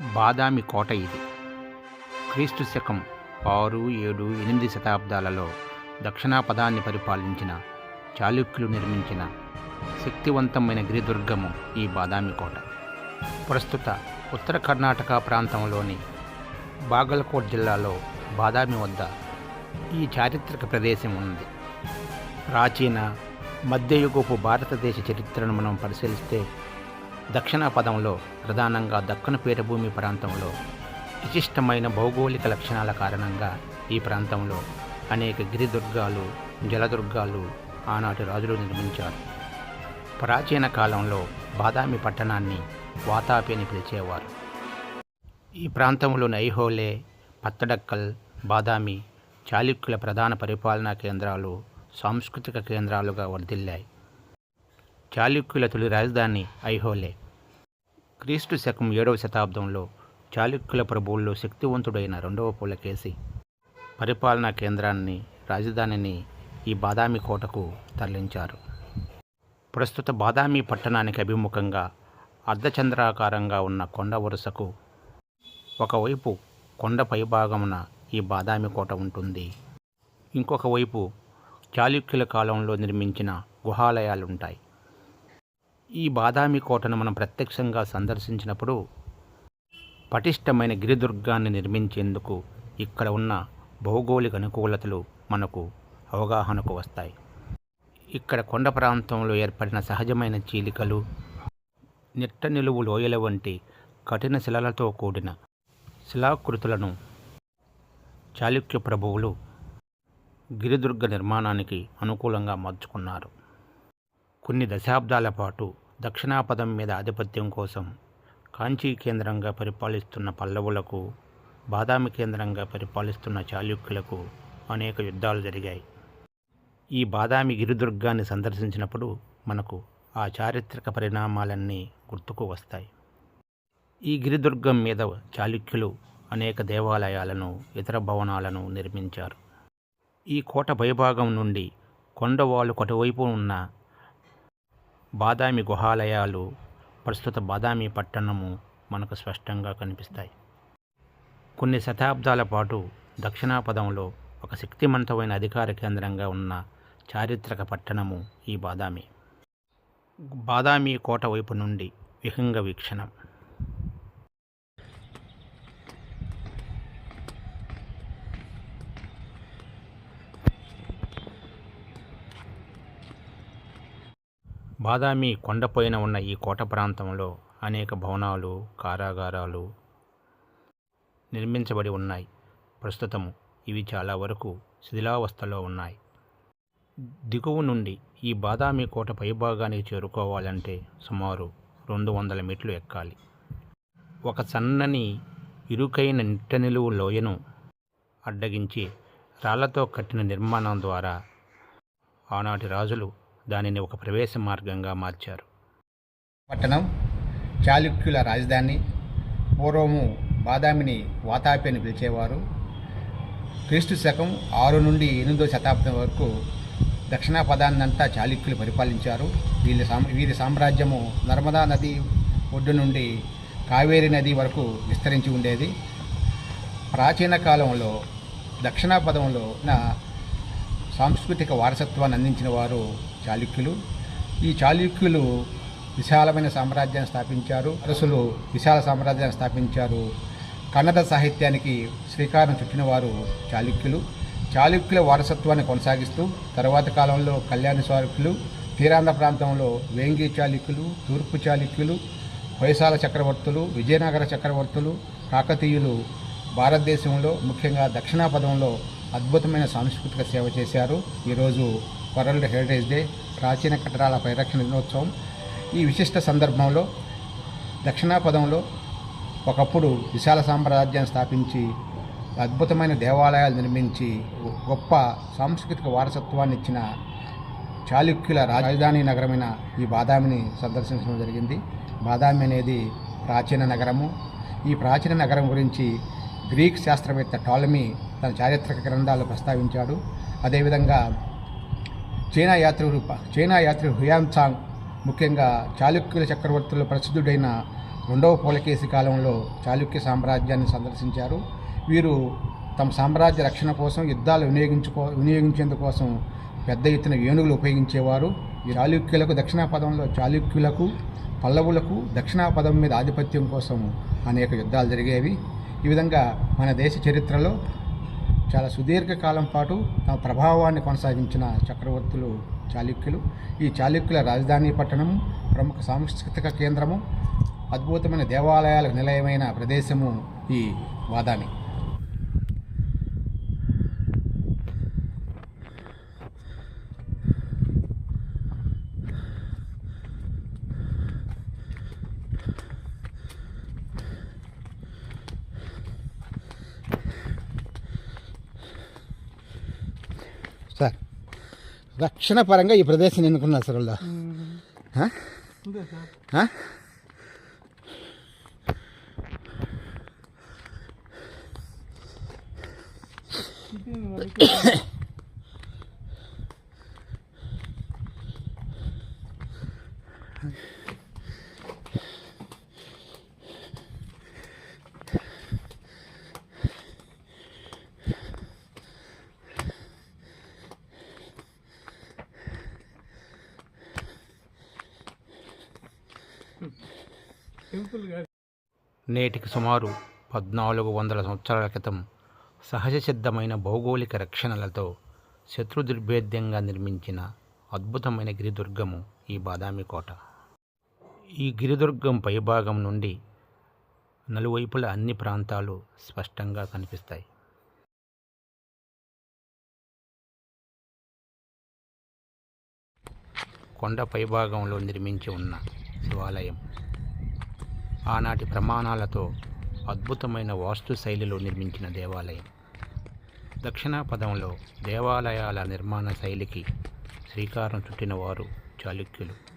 బాదామి కోట ఇది. క్రీస్తు శకం ఆరు ఏడు ఎనిమిది శతాబ్దాలలో దక్షిణాపదాన్ని పరిపాలించిన చాళుక్యులు నిర్మించిన శక్తివంతమైన గిరిదుర్గము ఈ బాదామి కోట. ప్రస్తుత ఉత్తర కర్ణాటక ప్రాంతంలోని బాగల్కోట్ జిల్లాలో బాదామి వద్ద ఈ చారిత్రక ప్రదేశం ఉంది. ప్రాచీన మధ్యయుగపు భారతదేశ చరిత్రను మనం పరిశీలిస్తే దక్షిణ పదంలో ప్రధానంగా దక్కన పీఠభూమి ప్రాంతంలో విశిష్టమైన భౌగోళిక లక్షణాల కారణంగా ఈ ప్రాంతంలో అనేక గిరిదుర్గాలు జలదుర్గాలు ఆనాటి రాజులు నిర్మించారు. ప్రాచీన కాలంలో బాదామి పట్టణాన్ని వాతాపి అని పిలిచేవారు. ఈ ప్రాంతంలోని ఐహోలే పత్తడక్కల్ బాదామి చాళుక్యుల ప్రధాన పరిపాలనా కేంద్రాలు సాంస్కృతిక కేంద్రాలుగా వర్ధిల్లాయి. చాళుక్యుల తొలి రాజధాని ఐహోలే. క్రీస్తు శకం ఏడవ శతాబ్దంలో చాళుక్యుల ప్రభువుల్లో శక్తివంతుడైన రెండవ పులకేసి పరిపాలనా కేంద్రాన్ని రాజధానిని ఈ బాదామి కోటకు తరలించారు. ప్రస్తుత బాదామి పట్టణానికి అభిముఖంగా అర్ధచంద్రాకారంగా ఉన్న కొండ వరుసకు ఒకవైపు కొండ పైభాగమున ఈ బాదామి కోట ఉంటుంది. ఇంకొక వైపు చాళుక్యుల కాలంలో నిర్మించిన గుహాలయాలుంటాయి. ఈ బాదామి కోటను మనం ప్రత్యక్షంగా సందర్శించినప్పుడు పటిష్టమైన గిరిదుర్గాన్ని నిర్మించేందుకు ఇక్కడ ఉన్న భౌగోళిక అనుకూలతలు మనకు అవగాహనకు వస్తాయి. ఇక్కడ కొండ ప్రాంతంలో ఏర్పడిన సహజమైన చీలికలు నిట్ట నిలువు లోయల వంటి కఠిన శిలలతో కూడిన శిలాకృతులను చాళుక్య ప్రభువులు గిరిదుర్గ నిర్మాణానికి అనుకూలంగా మార్చుకున్నారు. కొన్ని దశాబ్దాల పాటు దక్షిణాపదం మీద ఆధిపత్యం కోసం కాంచీ కేంద్రంగా పరిపాలిస్తున్న పల్లవులకు బాదామి కేంద్రంగా పరిపాలిస్తున్న చాళుక్యులకు అనేక యుద్ధాలు జరిగాయి. ఈ బాదామి గిరిదుర్గాన్ని సందర్శించినప్పుడు మనకు ఆ చారిత్రక పరిణామాలన్నీ గుర్తుకు వస్తాయి. ఈ గిరిదుర్గం మీద చాళుక్యులు అనేక దేవాలయాలను ఇతర భవనాలను నిర్మించారు. ఈ కోట పైభాగం నుండి కొండవాలు కొటవైపు ఉన్న బాదామి గుహాలయాలు ప్రస్తుత బాదామి పట్టణము మనకు స్పష్టంగా కనిపిస్తాయి. కొన్ని శతాబ్దాల పాటు దక్షిణాపదంలో ఒక శక్తిమంతమైన అధికార కేంద్రంగా ఉన్న చారిత్రక పట్టణము ఈ బాదామి. బాదామి కోట వైపు నుండి విహంగ వీక్షణం. బాదామి కొండపైన ఉన్న ఈ కోట ప్రాంతంలో అనేక భవనాలు కారాగారాలు నిర్మించబడి ఉన్నాయి. ప్రస్తుతం ఇవి చాలా వరకు శిథిలావస్థలో ఉన్నాయి. దిగువ నుండి ఈ బాదామి కోట పైభాగానికి చేరుకోవాలంటే సుమారు రెండు వందల మెట్లు ఎక్కాలి. ఒక సన్నని ఇరుకైన నిట్ట నిలువు లోయను అడ్డగించి రాళ్ళతో కట్టిన నిర్మాణం ద్వారా ఆనాటి రాజులు దానిని ఒక ప్రవేశ మార్గంగా మార్చారు. పట్టణం చాళుక్యుల రాజధాని పూర్వము బాదామిని వాతాపి అని పిలిచేవారు. క్రీస్తు శకం ఆరు నుండి ఎనిమిదో శతాబ్దం వరకు దక్షిణ పదాన్నంతా చాళుక్యులు పరిపాలించారు. వీళ్ళ సామ్ వీరి సామ్రాజ్యము నర్మదా నది ఒడ్డు నుండి కావేరి నది వరకు విస్తరించి ఉండేది. ప్రాచీన కాలంలో దక్షిణ పదంలో నా సాంస్కృతిక వారసత్వాన్ని అందించిన వారు చాళుక్యులు. ఈ చాళుక్యులు విశాలమైన సామ్రాజ్యాన్ని స్థాపించారు. అరసులు విశాల సామ్రాజ్యాన్ని స్థాపించారు. కన్నడ సాహిత్యానికి శ్రీకారం చుట్టిన వారు చాళుక్యులు. చాళుక్యుల వారసత్వాన్ని కొనసాగిస్తూ తరువాత కాలంలో కళ్యాణ చాళుక్యులు తీరాంధ్ర ప్రాంతంలో వేంగి చాళుక్యులు తూర్పు చాళుక్యులు హొయసాల చక్రవర్తులు విజయనగర చక్రవర్తులు కాకతీయులు భారతదేశంలో ముఖ్యంగా దక్షిణాపదంలో అద్భుతమైన సాంస్కృతిక సేవ చేశారు. ఈరోజు వరల్డ్ హెరిటేజ్ డే ప్రాచీన కట్టడాల పరిరక్షణ దినోత్సవం. ఈ విశిష్ట సందర్భంలో దక్షిణాపదంలో ఒకప్పుడు విశాల సామ్రాజ్యాన్ని స్థాపించి అద్భుతమైన దేవాలయాలు నిర్మించి గొప్ప సాంస్కృతిక వారసత్వాన్ని ఇచ్చిన చాళుక్యుల రాజధాని నగరమైన ఈ బాదామిని సందర్శించడం జరిగింది. బాదామి అనేది ప్రాచీన నగరము. ఈ ప్రాచీన నగరం గురించి గ్రీక్ శాస్త్రవేత్త టాలమీ తన చారిత్రక గ్రంథాలు ప్రస్తావించాడు. అదేవిధంగా చైనా యాత్రికుడు చైనా యాత్రికుడు హుయాన్ ముఖ్యంగా చాళుక్యుల చక్రవర్తులు ప్రసిద్ధుడైన రెండవ పులకేసి కాలంలో చాళుక్య సామ్రాజ్యాన్ని సందర్శించారు. వీరు తమ సామ్రాజ్య రక్షణ కోసం యుద్ధాలు వినియోగించుకో వినియోగించేందుకోసం పెద్ద ఎత్తున ఏనుగులు ఉపయోగించేవారు. ఈ చాళుక్యులకు దక్షిణాపదంలో చాళుక్యులకు పల్లవులకు దక్షిణాపదం మీద ఆధిపత్యం కోసం అనేక యుద్ధాలు జరిగేవి. ఈ విధంగా మన దేశ చరిత్రలో చాలా సుదీర్ఘకాలం పాటు తమ ప్రభావాన్ని కొనసాగించిన చక్రవర్తులు చాళుక్యులు. ఈ చాళుక్యుల రాజధాని పట్టణం ప్రముఖ సాంస్కృతిక కేంద్రము అద్భుతమైన దేవాలయాలకు నిలయమైన ప్రదేశము ఈ బాదామి సార్ రక్షణ పరంగా ఈ ప్రదేశం ఎన్నుకున్నారు సార్ వాళ్ళు ఆ? ఆ? నేటికి సుమారు పద్నాలుగు వందల సంవత్సరాల క్రితం సహజ సిద్ధమైన భౌగోళిక రక్షణలతో శత్రు దుర్భేద్యంగా నిర్మించిన అద్భుతమైన గిరిదుర్గము ఈ బాదామి కోట. ఈ గిరిదుర్గం పైభాగం నుండి నలువైపుల అన్ని ప్రాంతాలు స్పష్టంగా కనిపిస్తాయి. కొండ పైభాగంలో నిర్మించి ఉన్న శివాలయం ఆనాటి ప్రమాణాలతో అద్భుతమైన వాస్తు శైలిలో నిర్మించిన దేవాలయం. దక్షిణాపదంలో దేవాలయాల నిర్మాణ శైలికి శ్రీకారం చుట్టిన వారు చాళుక్యులు.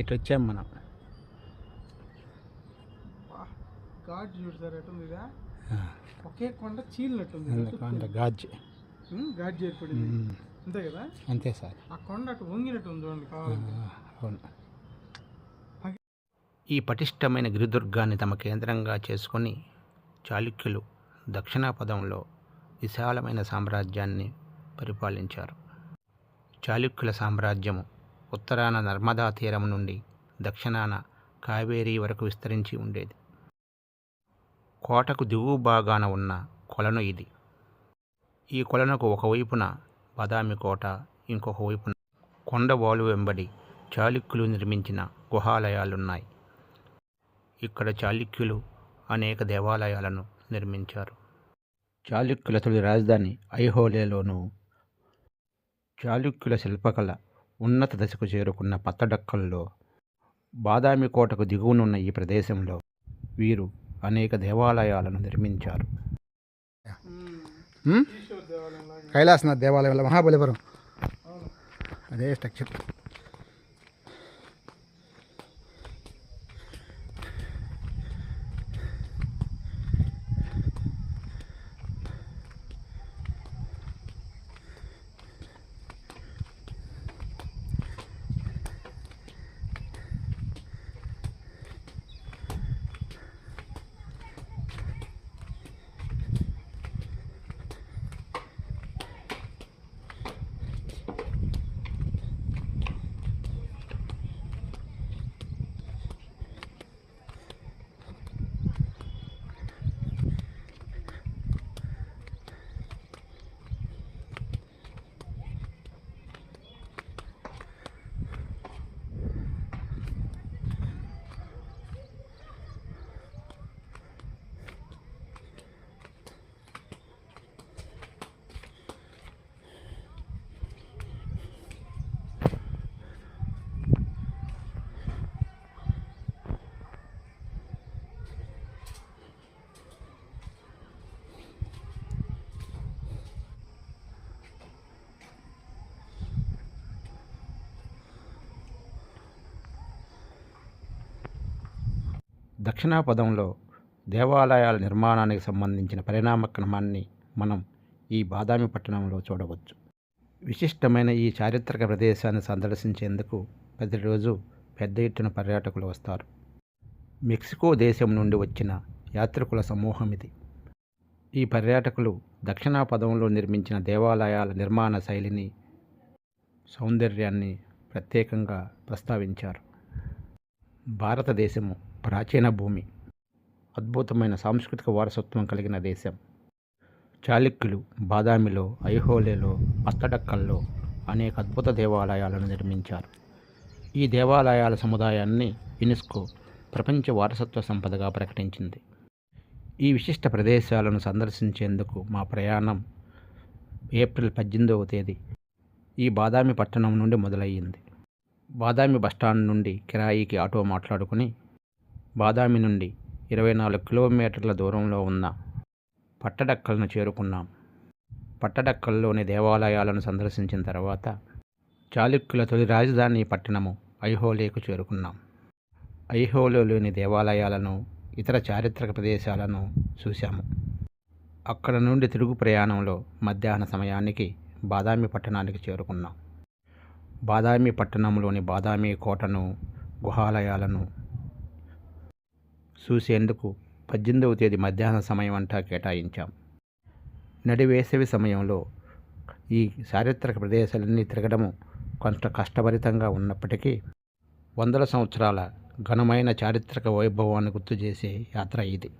ఇటు వచ్చాం మనం ఒకే కొండ చీలినట్టుంది కొండ గాజ్. గాడ్ ఏర్పడింది అంతే కదా? అంతే సార్. ఆ కొండ అటు వంగినట్టు ఉంది చూడండి కావాలంటే అవును. ఈ పటిష్టమైన గిరిదుర్గాన్ని తమ కేంద్రంగా చేసుకొని చాళుక్యులు దక్షిణాపదంలో విశాలమైన సామ్రాజ్యాన్ని పరిపాలించారు. చాళుక్యుల సామ్రాజ్యము ఉత్తరాన నర్మదా తీరం నుండి దక్షిణాన కావేరీ వరకు విస్తరించి ఉండేది. కోటకు దిగువ భాగాన ఉన్న కొలను ఇది. ఈ కొలనుకు ఒకవైపున బాదామి కోట ఇంకొక వైపున కొండవాలు వెంబడి చాళుక్యులు నిర్మించిన గుహాలయాలున్నాయి. ఇక్కడ చాళుక్యులు అనేక దేవాలయాలను నిర్మించారు. చాళుక్యుల తొలి రాజధాని ఐహోలేలోను. చాళుక్యుల శిల్పకళ ఉన్నత దశకు చేరుకున్న పత్తడక్కల్లో బాదామి కోటకు దిగువనున్న ఈ ప్రదేశంలో వీరు అనేక దేవాలయాలను నిర్మించారు. కైలాసనాథ్ దేవాలయంలో మహాబలిపురం. అదే స్ట్రక్చర్. దక్షిణాపదంలో దేవాలయాల నిర్మాణానికి సంబంధించిన పరిణామ క్రమాన్ని మనం ఈ బాదామి పట్టణంలో చూడవచ్చు. విశిష్టమైన ఈ చారిత్రక ప్రదేశాన్ని సందర్శించేందుకు ప్రతిరోజు పెద్ద ఎత్తున పర్యాటకులు వస్తారు. మెక్సికో దేశం నుండి వచ్చిన యాత్రికుల సమూహం ఇది. ఈ పర్యాటకులు దక్షిణాపదంలో నిర్మించిన దేవాలయాల నిర్మాణ శైలిని సౌందర్యాన్ని ప్రత్యేకంగా ప్రస్తావించారు. భారతదేశము ప్రాచీన భూమి అద్భుతమైన సాంస్కృతిక వారసత్వం కలిగిన దేశం. చాళుక్యులు బాదామిలో ఐహోలేలో పస్తడక్కల్లో అనేక అద్భుత దేవాలయాలను నిర్మించారు. ఈ దేవాలయాల సముదాయాన్ని యునెస్కో ప్రపంచ వారసత్వ సంపదగా ప్రకటించింది. ఈ విశిష్ట ప్రదేశాలను సందర్శించేందుకు మా ప్రయాణం ఏప్రిల్ పద్దెనిమిదవ తేదీ ఈ బాదామి పట్టణం నుండి మొదలయ్యింది. బాదామి బస్టాండ్ నుండి కిరాయికి ఆటో మాట్లాడుకుని బాదామి నుండి ఇరవై నాలుగు కిలోమీటర్ల దూరంలో ఉన్న పట్టడక్కలను చేరుకున్నాం. పట్టడక్కల్లోని దేవాలయాలను సందర్శించిన తర్వాత చాళుక్యుల తొలి రాజధాని పట్టణము ఐహోలేకు చేరుకున్నాం. ఐహోలేలోని దేవాలయాలను ఇతర చారిత్రక ప్రదేశాలను చూశాము. అక్కడ నుండి తిరుగు ప్రయాణంలో మధ్యాహ్న సమయానికి బాదామి పట్టణానికి చేరుకున్నాం. బాదామి పట్టణంలోని బాదామి కోటను గుహాలయాలను చూసేందుకు పద్దెనిమిదవ తేదీ మధ్యాహ్న సమయం అంతా కేటాయించాం. నడి వేసవి సమయంలో ఈ చారిత్రక ప్రదేశాలన్నీ తిరగడము కొంత కష్టభరితంగా ఉన్నప్పటికీ వందల సంవత్సరాల ఘనమైన చారిత్రక వైభవాన్ని గుర్తు చేసే యాత్ర ఇది.